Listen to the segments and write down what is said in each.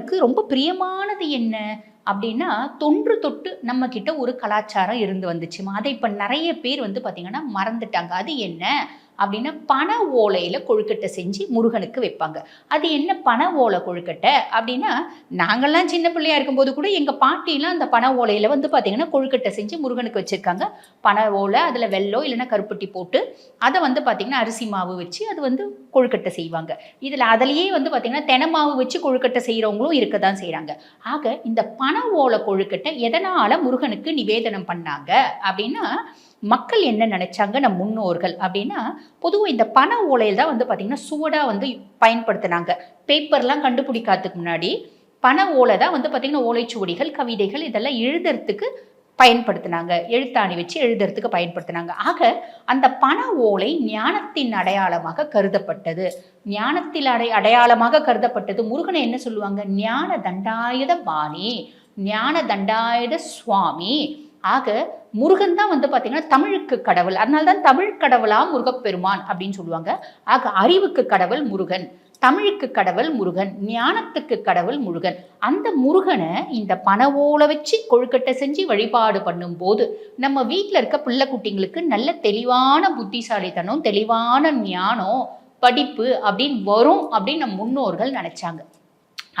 முருகனுக்கு ரொம்ப பிரியமானது என்ன அப்படின்னா தொன்று தொட்டு நம்ம கிட்ட ஒரு கலாச்சாரம் இருந்து வந்துச்சுமா? அதை இப்போ நிறைய பேர் வந்து பார்த்தீங்கன்னா மறந்துட்டாங்க. அது என்ன? அப்படின்னா பண ஓலையில் கொழுக்கட்டை செஞ்சு முருகனுக்கு வைப்பாங்க. அது என்ன பண ஓலை கொழுக்கட்டை அப்படின்னா நாங்கள்லாம் சின்ன பிள்ளையா இருக்கும்போது கூட எங்கள் பாட்டிலாம் அந்த பண ஓலையில் வந்து பார்த்திங்கன்னா கொழுக்கட்டை செஞ்சு முருகனுக்கு வச்சுருக்காங்க. பனை ஓலை அதில் வெள்ளம் இல்லைன்னா கருப்பட்டி போட்டு அதை வந்து பார்த்திங்கன்னா அரிசி மாவு வச்சு அது வந்து கொழுக்கட்டை செய்வாங்க. இதில் அதிலேயே வந்து பார்த்திங்கன்னா தென மாவு வச்சு கொழுக்கட்டை செய்கிறவங்களும் இருக்க தான் செய்கிறாங்க ஆக இந்த பண ஓலை கொழுக்கட்டை எதனால் முருகனுக்கு நிவேதனம் பண்ணாங்க அப்படின்னா மக்கள் என்ன நினைச்சாங்க? நம் முன்னோர்கள் அப்படின்னா பொதுவாக இந்த பண ஓலையில் தான் வந்து பார்த்திங்கன்னா சுவடாக வந்து பயன்படுத்தினாங்க. பேப்பர்லாம் கண்டுபிடிக்காததுக்கு முன்னாடி பண ஓலை தான் வந்து பார்த்திங்கன்னா ஓலைச்சுவடிகள் கவிதைகள் இதெல்லாம் எழுதுறதுக்கு பயன்படுத்தினாங்க. எழுத்தாணி வச்சு எழுதுறதுக்கு பயன்படுத்தினாங்க. ஆக அந்த பண ஓலை ஞானத்தின் அடையாளமாக கருதப்பட்டது. ஞானத்தில் அடை அடையாளமாக கருதப்பட்டது. முருகனை என்ன சொல்லுவாங்க? ஞான தண்டாயுத பாணி ஞான தண்டாயுத சுவாமி ஆக முருகன் தான் வந்து பார்த்தீங்கன்னா தமிழுக்கு கடவுள். அதனால தான் தமிழ் கடவுளா முருகப்பெருமான் அப்படின்னு சொல்லுவாங்க. ஆக அறிவுக்கு கடவுள் முருகன் தமிழுக்கு கடவுள் முருகன் ஞானத்துக்கு கடவுள் முருகன். அந்த முருகனை இந்த பணவோல வச்சு கொழுக்கட்டை செஞ்சு வழிபாடு பண்ணும்போது நம்ம வீட்டில் இருக்க பிள்ளை குட்டிங்களுக்கு நல்ல தெளிவான புத்திசாலித்தனம் தெளிவான ஞானம் படிப்பு அப்படின்னு வரும் அப்படின்னு நம் முன்னோர்கள் நினைச்சாங்க.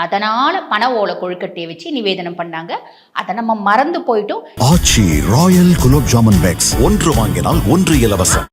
அதனால பண ஓலை கொழுக்கட்டையை வச்சு நிவேதனம் பண்ணாங்க. அதை நம்ம மறந்து போயிட்டோம். ஆச்சி ராயல் குலோப் ஜாமுன் பேக்ஸ் ஒன்று வாங்கினால் ஒன்று இலவசம்.